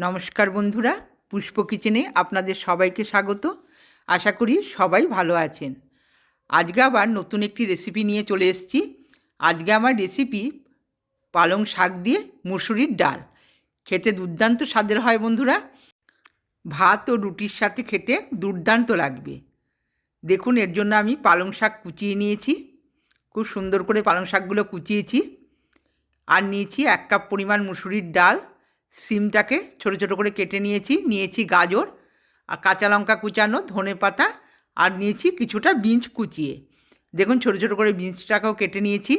নমস্কার বন্ধুরা, পুষ্প কিচেনে আপনাদের সবাইকে স্বাগত। আশা করি সবাই ভালো আছেন। আজকে আবার নতুন একটি রেসিপি নিয়ে চলে এসেছি। আজকে আমার রেসিপি পালং শাক দিয়ে মুসুরির ডাল। খেতে দুর্দান্ত স্বাদের হয় বন্ধুরা। ভাত ও রুটির সাথে খেতে দুর্দান্ত লাগবে। দেখুন, এর জন্য আমি পালং শাক কুচিয়ে নিয়েছি। খুব সুন্দর করে পালং শাকগুলো কুচিয়েছি। আর নিয়েছি এক কাপ পরিমাণ মুসুরির ডাল। সিমটাকে ছোট ছোট করে কেটে নিয়েছি নিয়েছি গাজর আর কাঁচা লঙ্কা কুচানো, ধনে পাতা আর নিয়েছি কিছুটা বিনস কুচিয়ে। দেখুন ছোট ছোট করে বিনসটাকেও কেটে নিয়েছি।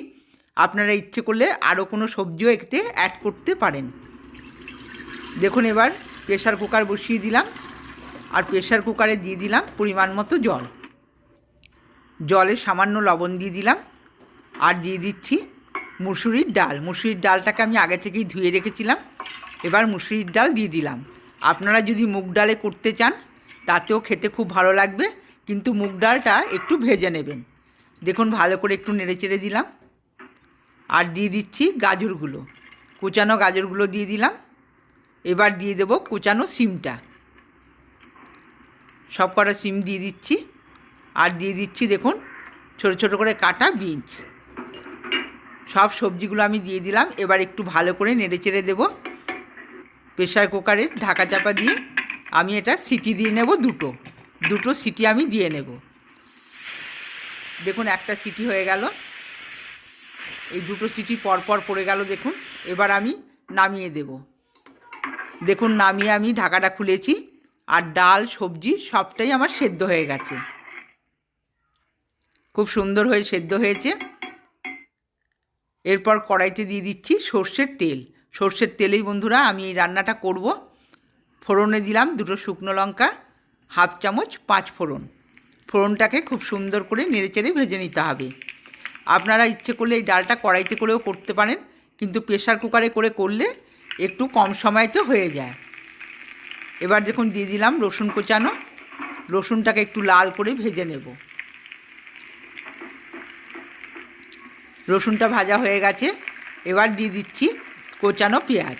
আপনারা ইচ্ছে করলে আরও কোনো সবজিও এতে অ্যাড করতে পারেন। দেখুন এবার প্রেশার কুকার বসিয়ে দিলাম আর প্রেশার কুকারে দিয়ে দিলাম পরিমাণ মতো জল। জলে সামান্য লবণ দিয়ে দিলাম আর দিয়ে দিচ্ছি মুসুরির ডাল। মুসুরির ডালটাকে আমি আগে থেকেই ধুয়ে রেখেছিলাম। এবার মুসুরির ডাল দিয়ে দিলাম। আপনারা যদি মুগ ডালে করতে চান, তাতেও খেতে খুব ভালো লাগবে, কিন্তু মুগ ডালটা একটু ভেজে নেবেন। দেখুন, ভালো করে একটু নেড়ে চেড়ে দিলাম। আর দিয়ে দিচ্ছি গাজরগুলো। কুচানো গাজরগুলো দিয়ে দিলাম। এবার দিয়ে দেবো কুচানো সিমটা। সব কটা সিম দিয়ে দিচ্ছি। আর দিয়ে দিচ্ছি, দেখুন, ছোট ছোট করে কাটা বিনস সব সবজিগুলো আমি দিয়ে দিলাম। এবার একটু ভালো করে নেড়ে চেড়ে দেবো। প্রেশার কুকারে ঢাকা চাপা দিয়ে আমি এটা সিটি দিয়ে নেব দুটো। দুটো সিটি আমি দিয়ে নেব। দেখুন, একটা সিটি হয়ে গেল। এই দুটো সিটি পরপর পড়ে গেল, দেখুন। এবার আমি নামিয়ে দেব। দেখুন, নামিয়ে আমি ঢাকাটা খুলেছি আর ডাল, সবজি সবটাই আমার সেদ্ধ হয়ে গেছে। খুব সুন্দর হয়ে সেদ্ধ হয়েছে। এরপর কড়াইতে দিয়ে দিচ্ছি সর্ষের তেল। সর্ষের তেলেই বন্ধুরা আমি এই রান্নাটা করব। ফোড়নে দিলাম দুটো শুকনো লঙ্কা, হাফ চামচ পাঁচ ফোড়ন। ফোড়নটাকে খুব সুন্দর করে নেড়েচেড়ে ভেজে নিতে হবে। আপনারা ইচ্ছে করলে এই ডালটা কড়াইতে করেও করতে পারেন, কিন্তু প্রেশার কুকারে করে করলে একটু কম সময়তে হয়ে যায়। এবার দেখুন দিয়ে দিলাম রসুন কোচানো। রসুনটাকে একটু লাল করে ভেজে নেব। রসুনটা ভাজা হয়ে গেছে। এবার দিয়ে দিচ্ছি কোচানো পেঁয়াজ।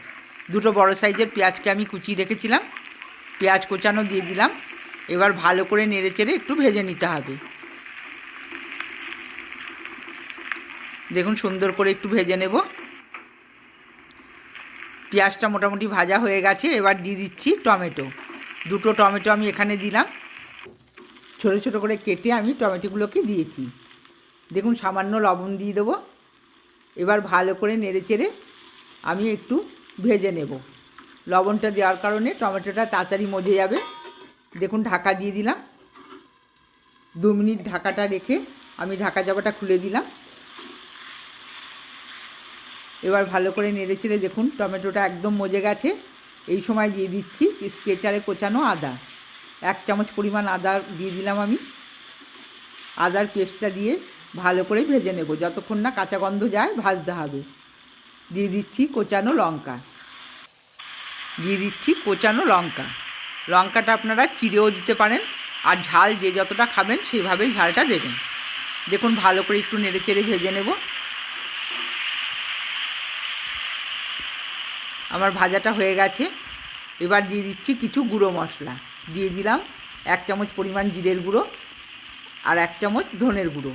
দুটো বড় সাইজের পেঁয়াজকে আমি কুচিয়ে রেখেছিলাম। পেঁয়াজ কোচানো দিয়ে দিলাম। এবার ভালো করে নেড়ে চেড়ে একটু ভেজে নিতে হবে। দেখুন সুন্দর করে একটু ভেজে নেব। পেঁয়াজটা মোটামুটি ভাজা হয়ে গেছে। এবার দিয়ে দিচ্ছি টমেটো। দুটো টমেটো আমি এখানে দিলাম। ছোটো ছোটো করে কেটে আমি টমেটোগুলোকে দিয়েছি। দেখুন সামান্য লবণ দিয়ে দেবো। এবার ভালো করে নেড়ে চেড়ে আমি একটু ভেজে নেব। লবণটা দেওয়ার কারণে টমেটোটা তাড়াতাড়ি মজে যাবে। দেখুন, ঢাকা দিয়ে দিলাম। দু মিনিট ঢাকাটা রেখে আমি ঢাকা চাপাটা খুলে দিলাম। এবার ভালো করে নেড়ে চেড়ে দেখুন, টমেটোটা একদম মজে গেছে। এই সময় দিয়ে দিচ্ছি স্কেচারে কোচানো আদা। এক চামচ পরিমাণ আদা দিয়ে দিলাম আমি। আদার পেস্টটা দিয়ে ভালো করে ভেজে নেব। যতক্ষণ না কাঁচা গন্ধ যায়, ভাজতে হবে। দিয়ে দিচ্ছি কোচানো লঙ্কা। দিয়ে দিচ্ছি কোচানো লঙ্কা। লঙ্কাটা আপনারা চিড়েও দিতে পারেন আর ঝাল যে যতটা খাবেন সেভাবেই ঝালটা দেবেন। দেখুন ভালো করে একটু নেড়ে চেড়ে ভেজে নেব। আমার ভাজাটা হয়ে গেছে। এবার দিয়ে দিচ্ছি কিছু গুঁড়ো মশলা। দিয়ে দিলাম এক চামচ পরিমাণ জিরের গুঁড়ো আর এক চামচ ধনের গুঁড়ো।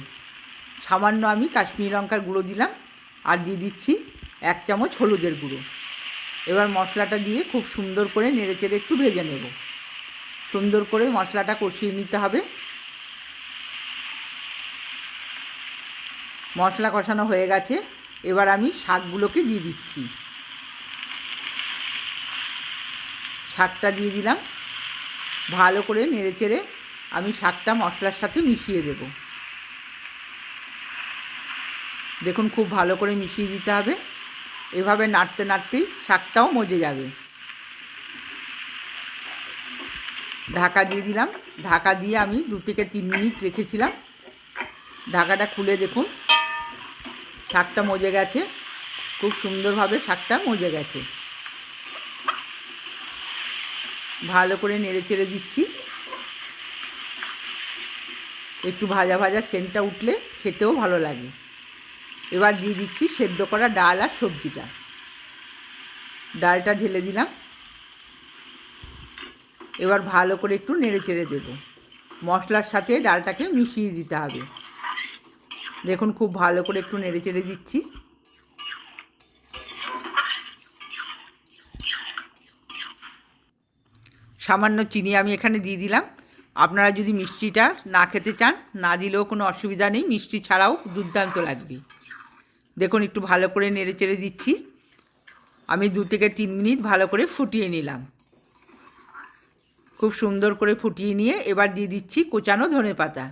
সামান্য আমি কাশ্মীরি লঙ্কার গুঁড়ো দিলাম আর দিয়ে দিচ্ছি এক চামচ হলুদের গুঁড়ো। এবার মশলাটা দিয়ে খুব সুন্দর করে নেড়ে চেড়ে একটু ভেজে নেব। সুন্দর করে মশলাটা কষিয়ে নিতে হবে। মশলা কষানো হয়ে গেছে। এবার আমি শাকগুলোকে দিয়ে দিচ্ছি। শাকটা দিয়ে দিলাম। ভালো করে নেড়ে চেড়ে আমি শাকটা মশলার সাথে মিশিয়ে দেব। দেখুন, খুব ভালো করে মিশিয়ে দিতে হবে। এভাবে নাড়তে নাড়তেই শাকটাও মজে যাবে। ঢাকা দিয়ে দিলাম। ঢাকা দিয়ে আমি দু থেকে তিন মিনিট রেখেছিলাম। ঢাকাটা খুলে দেখুন। শাকটা মজে গেছে। খুব সুন্দরভাবে শাকটা মজে গেছে। ভালো করে নেড়ে চেড়ে দিচ্ছি। একটু ভাজা ভাজা সেন্টটা উঠলে খেতেও ভালো লাগে। এবার দিয়ে দিচ্ছি সেদ্ধ করা ডাল আর সবজিটা। ডালটা ঢেলে দিলাম। এবার ভালো করে একটু নেড়ে চেড়ে দেবো। মশলার সাথে ডালটাকে মিশিয়ে দিতে হবে। দেখুন খুব ভালো করে একটু নেড়ে চেড়ে দিচ্ছি। সামান্য চিনি আমি এখানে দিয়ে দিলাম। আপনারা যদি মিষ্টিটা না খেতে চান, না দিলেও কোনো অসুবিধা নেই। মিষ্টি ছাড়াও দুর্দান্ত লাগবে। দেখুন, একটু ভালো করে নেড়ে চেড়ে দিচ্ছি। আমি দু থেকে তিন মিনিট ভালো করে ফুটিয়ে নিলাম। খুব সুন্দর করে ফুটিয়ে নিয়ে এবার দিয়ে দিচ্ছি কোচানো ধনে পাতা।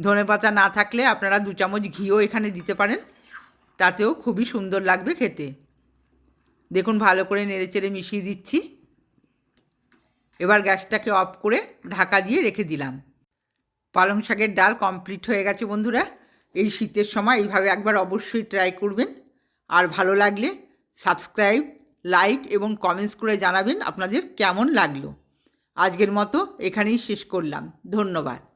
ধনে পাতা না থাকলে আপনারা দু চামচ ঘিও এখানে দিতে পারেন। তাতেও খুবই সুন্দর লাগবে খেতে। দেখুন, ভালো করে নেড়ে চেড়ে মিশিয়ে দিচ্ছি। এবার গ্যাসটাকে অফ করে ঢাকা দিয়ে রেখে দিলাম। পালং শাকের ডাল কমপ্লিট হয়ে গেছে বন্ধুরা। এই শীতের সময় এইভাবে একবার অবশ্যই ট্রাই করবেন। আর ভালো লাগলে সাবস্ক্রাইব লাইক এবং কমেন্টস করে জানাবেন আপনাদের কেমন লাগল। আজকের মতো এখানেই শেষ করলাম। ধন্যবাদ।